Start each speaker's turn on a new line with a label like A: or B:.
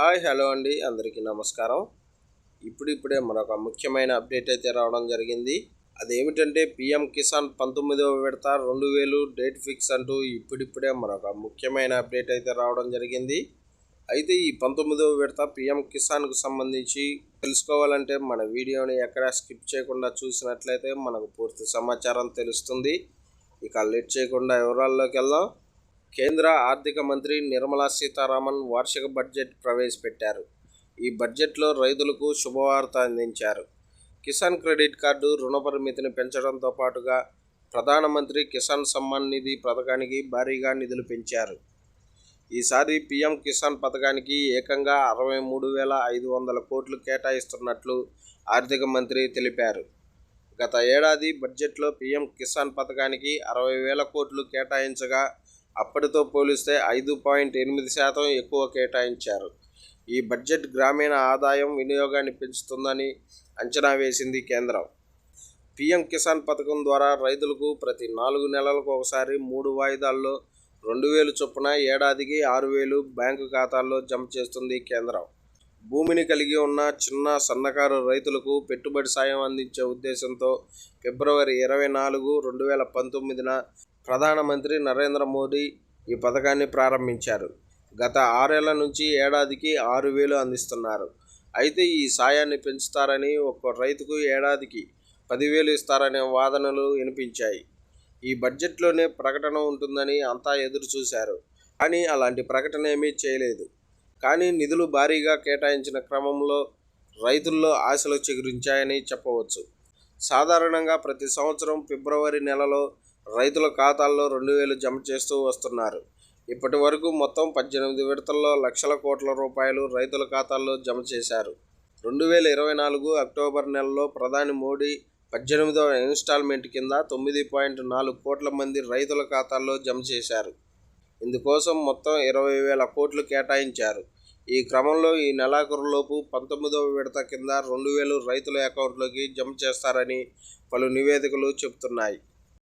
A: Hi hello అండి. అందరికీ నమస్కారం. ఇప్పుడిప్పుడే మరొక ముఖ్యమైన అప్డేట్ అయితే రావడం జరిగింది. అదేమిటంటే పిఎం కిసాన్ పంతొమ్మిదవ విడత రెండు వేలు డేట్ ఫిక్స్ అంటూ ఇప్పుడిప్పుడే మరొక ముఖ్యమైన అప్డేట్ అయితే రావడం జరిగింది. అయితే ఈ పంతొమ్మిదవ విడత పిఎం కిసాన్కు సంబంధించి తెలుసుకోవాలంటే మన వీడియోని ఎక్కడ స్కిప్ చేయకుండా చూసినట్లయితే మనకు పూర్తి సమాచారం తెలుస్తుంది. ఇక లేట్ చేయకుండా వివరాల్లోకి వెళ్దాం. కేంద్ర ఆర్థిక మంత్రి నిర్మలా సీతారామన్ వార్షిక బడ్జెట్ ప్రవేశపెట్టారు. ఈ బడ్జెట్లో రైతులకు శుభవార్త అందించారు. కిసాన్ క్రెడిట్ కార్డు రుణ పరిమితిని పెంచడంతో పాటుగా ప్రధానమంత్రి కిసాన్ సమ్మాన్ నిధి పథకానికి భారీగా నిధులు పెంచారు. ఈసారి పీఎం కిసాన్ పథకానికి ఏకంగా అరవై మూడు వేల ఐదు వందల కోట్లు కేటాయిస్తున్నట్లు ఆర్థిక మంత్రి తెలిపారు. గత ఏడాది బడ్జెట్లో పీఎం కిసాన్ పథకానికి అరవై వేల కోట్లు కేటాయించగా అప్పటితో పోలిస్తే ఐదు పాయింట్ ఎనిమిది శాతం ఎక్కువ కేటాయించారు. ఈ బడ్జెట్ గ్రామీణ ఆదాయం వినియోగాన్ని పెంచుతుందని అంచనా వేసింది కేంద్రం. పీఎం కిసాన్ పథకం ద్వారా రైతులకు ప్రతి నాలుగు నెలలకు ఒకసారి మూడు వాయిదాల్లో రెండు వేలు చొప్పున ఏడాదికి ఆరు వేలు బ్యాంకు ఖాతాల్లో జమ చేస్తుంది కేంద్రం. భూమిని కలిగి ఉన్న చిన్న సన్నకారు రైతులకు పెట్టుబడి సాయం అందించే ఉద్దేశంతో ఫిబ్రవరి ఇరవై నాలుగు రెండు వేల పంతొమ్మిదిన ప్రధానమంత్రి నరేంద్ర మోదీ ఈ పథకాన్ని ప్రారంభించారు. గత ఆరేళ్ళ నుంచి ఏడాదికి ఆరు వేలు అందిస్తున్నారు. అయితే ఈ సాయాన్ని పెంచుతారని ఒక్కో రైతుకు ఏడాదికి పదివేలు ఇస్తారనే వాదనలు వినిపించాయి. ఈ బడ్జెట్లోనే ప్రకటన ఉంటుందని అంతా ఎదురు చూశారు. కానీ అలాంటి ప్రకటన ఏమీ చేయలేదు. కానీ నిధులు భారీగా కేటాయించిన క్రమంలో రైతుల్లో ఆశలు చిగురించాయని చెప్పవచ్చు. సాధారణంగా ప్రతి సంవత్సరం ఫిబ్రవరి నెలలో రైతుల ఖాతాల్లో రెండు వేలు జమ చేస్తూ వస్తున్నారు. ఇప్పటి వరకు మొత్తం పద్దెనిమిది విడతల్లో లక్షల కోట్ల రూపాయలు రైతుల ఖాతాల్లో జమ చేశారు. రెండు వేల ఇరవై నాలుగు అక్టోబర్ నెలలో ప్రధాని మోడీ పద్దెనిమిదవ ఇన్స్టాల్మెంట్ కింద తొమ్మిది పాయింట్ నాలుగు కోట్ల మంది రైతుల ఖాతాల్లో జమ చేశారు. ఇందుకోసం మొత్తం ఇరవై వేల కోట్లు కేటాయించారు. ఈ క్రమంలో ఈ నెలాఖరులోపు పంతొమ్మిదవ విడత కింద రెండు వేలు రైతుల అకౌంట్లోకి జమ చేస్తారని పలు నివేదికలు చెబుతున్నాయి.